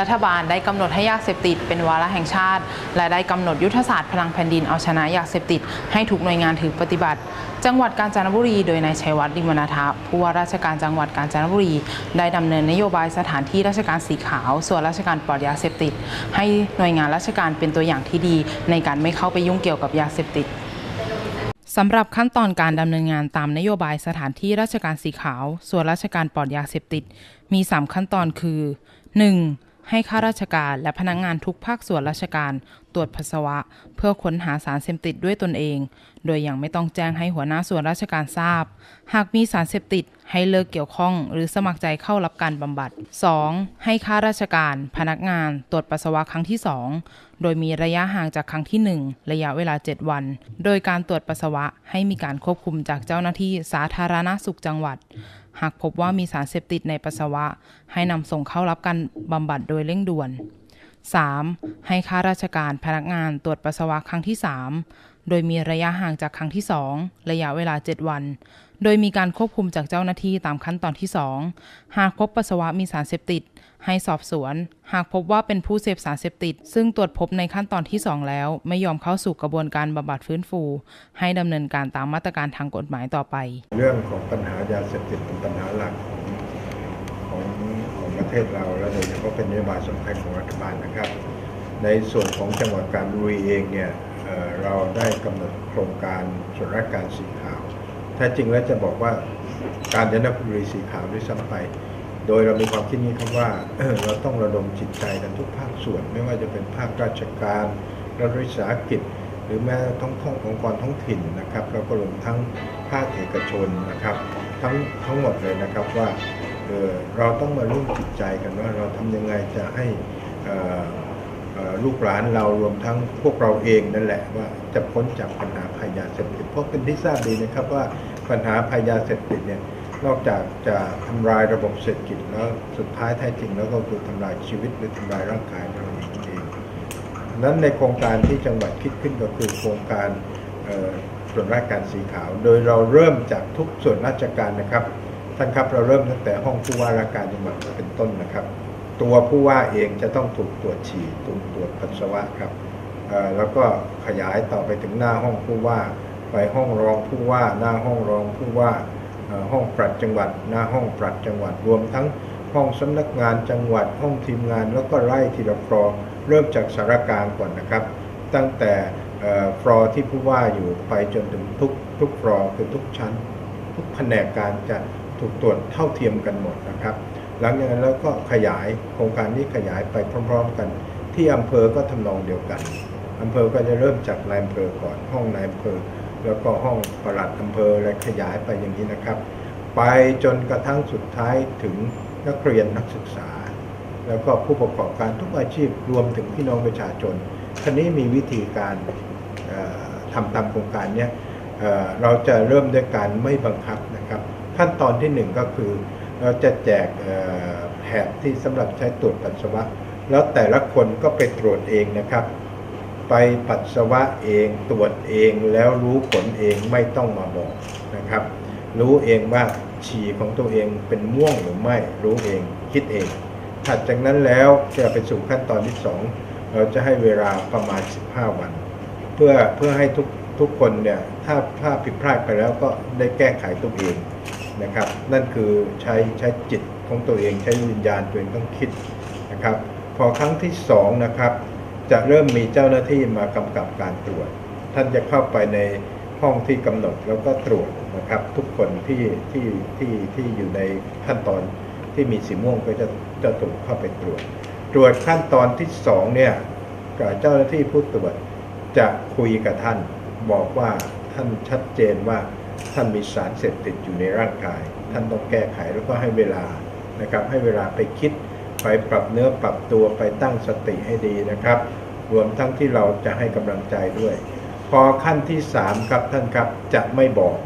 รัฐบาลได้กำหนดให้ยาเสพติดเป็นวาระแห่งชาติ และได้กำหนดยุทธศาสตร์พลังแผ่นดินเอาชนะยาเสพติดให้ทุกหน่วยงานถือปฏิบัติ จังหวัดกาญจนบุรีโดยนายชัยวัฒน์ดิมนาทะผู้ว่าราชการจังหวัดกาญจนบุรี ได้ดำเนินนโยบายสถานที่ราชการสีขาว ส่วนราชการปลอดยาเสพติด ให้หน่วยงานราชการเป็นตัวอย่างที่ดี ในการไม่เข้าไปยุ่งเกี่ยวกับยาเสพติดสำหรับขั้นตอนการดำเนินงานตามนโยบายสถานที่ราชการสีขาว ส่วนราชการปลอดยาเสพติด มี 3 ขั้นตอนคือ 1. ให้ข้าราชการและพนักงงานทุกภาคส่วนราชการ ตรวจปัสสาวะ เพื่อค้นหาสารเสพติดด้วยตนเอง โดยยังไม่ต้องแจ้งให้หัวหน้าส่วนราชการทราบ หากมีสารเสพติดให้เลิกเกี่ยวข้อง หรือสมัครใจเข้ารับการบำบัด 2. ให้ข้าราชการ พนักงาน ตรวจปัสสาวะครั้งที่ 2 โดยมีระยะห่างจากครั้งที่ 1 ระยะเวลา 7 วัน โดยการตรวจปัสสาวะให้มีการควบคุมจากเจ้าหน้าที่สาธารณสุขจังหวัด หากพบว่ามีสารเสพติดในปัสสาวะ ให้นำส่งเข้ารับการบำบัดโดยเร่งด่วน 3. ให้ข้าราชการพนักงานตรวจปัสสาวะครั้งที่ 3 โดยมีระยะห่างจากครั้งที่ 2 ระยะเวลา 7 วัน โดยมีการควบคุมจากเจ้าหน้าที่ตามขั้นตอนที่ 2 หากพบปัสสาวะมีสารเสพติด ให้สอบสวน หากพบว่าเป็นผู้เสพสารเสพติด ซึ่งตรวจพบในขั้นตอนที่ 2 แล้ว ไม่ยอมเข้าสู่กระบวนการบำบัดฟื้นฟู ให้ดำเนินการตามมาตรการทางกฎหมายต่อไป เรื่องของปัญหายาเสพติดเป็นปัญหาหลักของของของประเทศเราและโดยเฉพาะเป็นนโยบายสำคัญของรัฐบาลนะครับ ในส่วนของจังหวัดการบุรีเองเนี่ย เราได้กำหนดโครงการส่วนราชการสีขาวแท้จริงแล้วจะบอกว่าการจนบุรีสีขาวด้วยซ้ำไป โดยเรามีความคิดนี้ครับว่าเราต้องระดมจิตใจกันทุกภาคส่วน ไม่ว่าจะเป็นภาคราชการรัฐวิสาหกิจ หรือแม้ท้องท้ององค์กรท้องถิ่นนะครับแล้วก็รวมทั้งภาคเอกชนนะครับ ทั้งทั้งหมดเลยนะครับว่าเเราต้องมาร่วมจิตใจกันว่าเราทำยังไงจะให้อ่อเอ่อ ลูกหลานเรารวมทั้งพวกเราเองนั่นแหละว่าจะพ้นจากปัญหาภัยยาเสพติดเพราะเป็นที่ทราบดีนะครับว่าปัญหาภัยยาเสพติดเนี่ยนอกจากจะทำลายระบบเศรษฐกิจแล้วสุดท้ายแท้จริงแล้วก็คือทำลายชีวิตหรือทำลายร่างกายเราเองเองนั้นในโครงการที่จังหวัดคิดขึ้นก็คือโครงการส่วนราชการสีขาว โดยเราเริ่มจากทุกส่วนราชการนะครับท่านครับเราเริ่มตั้งแต่ห้องผู้ว่าราชการจังหวัดเป็นต้นนะครับ ตัวผู้ว่าเองจะต้องถูกตรวจฉี่ถูกตรวจปัสสาวะครับแล้วก็ขยายต่อไปถึงหน้าห้องผู้ว่า ไปห้องรองผู้ว่า หน้าห้องรองผู้ว่าห้องปลัดจังหวัด หน้าห้องปลัดจังหวัดรวมทั้งห้องสำนักงานจังหวัดห้องทีมงาน แล้วก็ไล่ทีละฟลอร์เริ่มจากสารกลางก่อนนะครับ ตั้งแต่ฟลอร์ที่ผู้ว่าอยู่ไปจนถึงทุกทุกฟลอร์คือทุกชั้น ทุกแผนกการจะถูกตรวจเท่าเทียมกันหมดนะครับ หลังจากนั้นแล้วก็ขยายโครงการนี้ขยายไปพร้อม ๆ กัน ที่อำเภอก็ทำนองเดียวกันอำเภอก็จะเริ่มจากนายอำเภอก่อนห้องนายอำเภอ แล้วก็ห้องปลัดอำเภอและขยายไปอย่างนี้นะครับ ไปจนกระทั่งสุดท้ายถึงนักเรียนนักศึกษา แล้วก็ผู้ประกอบการทุกอาชีพรวมถึงพี่น้องประชาชนท่านี้มีวิธีการเอ่อทำตามโครงการเนี้ยเเราจะเริ่มด้วยการไม่บังคับนะครับ ขั้นตอนที่หนึ่งก็คือ เราจะแจกเอ่อแถบที่สำหรับใช้ตรวจปัสสาวะ แล้วแต่ละคนก็ไปตรวจเองนะครับ ไปปัสสาวะเองตรวจเองแล้วรู้ผลเองไม่ต้องมาบอกนะครับ รู้เองว่าฉี่ของตัวเองเป็นม่วงหรือไม่รู้เองคิดเอง ถัดจากนั้นแล้วจะไปสู่ขั้นตอนที่ 2 เราจะให้เวลาประมาณ 15 วัน เพื่อเพื่อให้ทุกทุกคนเนี่ยถ้าถ้าผิดพลาดไปแล้วก็ได้แก้ไขตัวเอง นะครับ นั่นคือใช้ใช้จิตของตัวเองใช้วิญญาณตัวเองต้องคิดนะครับ พอครั้งที่สองนะครับจะเริ่มมีเจ้าหน้าที่มากำกับการตรวจ ท่านจะเข้าไปในห้องที่กำหนดแล้วก็ตรวจนะครับ ทุกคนที่ที่ที่ที่อยู่ในขั้นตอนที่มีสีม่วงก็จะจะถูกเข้าไปตรวจ ตรวจขั้นตอนที่สองเนี่ยกับเจ้าหน้าที่ผู้ตรวจจะคุยกับท่านบอกว่าท่านชัดเจนว่า ท่านมีสารเสพติดอยู่ในร่างกาย ท่านต้องแก้ไขแล้วก็ให้เวลานะครับให้เวลาไปคิดไปปรับเนื้อปรับตัวไปตั้งสติให้ดีนะครับ รวมทั้งที่เราจะให้กำลังใจด้วย พอขั้นที่สามครับท่านครับจะไม่บอก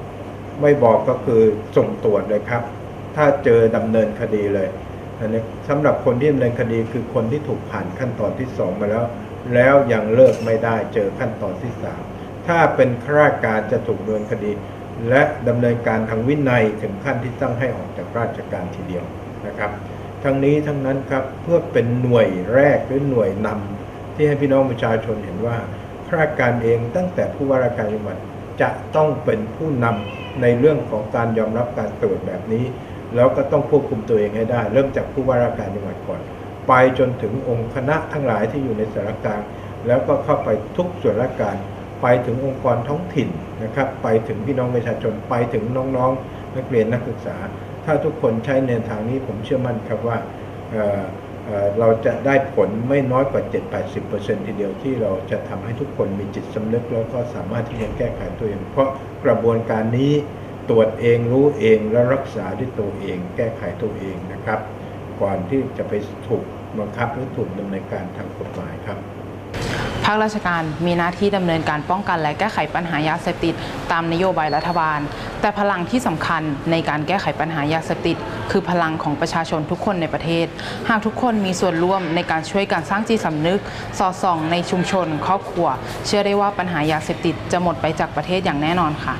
ไม่บอกก็คือส่งตรวจเลยครับ ถ้าเจอดำเนินคดีเลยอันนี้สำหรับคนที่ดำเนินคดีคือคนที่ถูกผ่านขั้นตอนที่สองมาแล้ว แล้วยังเลิกไม่ได้เจอขั้นตอนที่สามถ้าเป็นข้าราชการจะถูกดำเนินคดี และดำเนินการทางวินัยถึงขั้นที่ต้องให้ออกจากราชการทีเดียวนะครับ ทั้งนี้ทั้งนั้นครับเพื่อเป็นหน่วยแรกหรือหน่วยนำที่ให้พี่น้องประชาชนเห็นว่าข้าราชการเองตั้งแต่ผู้ว่าราชการจังหวัดจะต้องเป็นผู้นำในเรื่องของการยอมรับการตรวจแบบนี้ แล้วก็ต้องควบคุมตัวเองให้ได้ เริ่มจากผู้ว่าราชการจังหวัดก่อน ไปจนถึงองค์คณะทั้งหลายที่อยู่ในสารกลางแล้วก็เข้าไปทุกส่วนราชการ ไปถึงองค์กรท้องถิ่นนะครับไปถึงพี่น้องประชาชนไปถึงน้องๆนักเรียนนักศึกษา ถ้าทุกคนใช้แนวทางนี้ผมเชื่อมั่นครับว่าเเเราจะได้ผลไม่น้อยกว่า 7-80%ทีเดียวที่เราจะทำให้ทุกคนมีจิตสำนึกแล้วก็สามารถที่จะแก้ไขตัวเอง เพราะกระบวนการนี้ตรวจเองรู้เองและรักษาด้วยตัวเอง แก้ไขตัวเองนะครับ ก่อนที่จะไปถูกบังคับหรือถูกดำเนินการทางกฎหมายครับ ภาคราชการมีหน้าที่ดำเนินการป้องกันและแก้ไขปัญหายาเสพติด ตามนโยบายรัฐบาล แต่พลังที่สำคัญในการแก้ไขปัญหายาเสพติด คือพลังของประชาชนทุกคนในประเทศ หากทุกคนมีส่วนร่วมในการช่วยการสร้างจิตสำนึก สอดส่องในชุมชน ครอบครัว เชื่อได้ว่าปัญหายาเสพติดจะหมดไปจากประเทศอย่างแน่นอนค่ะ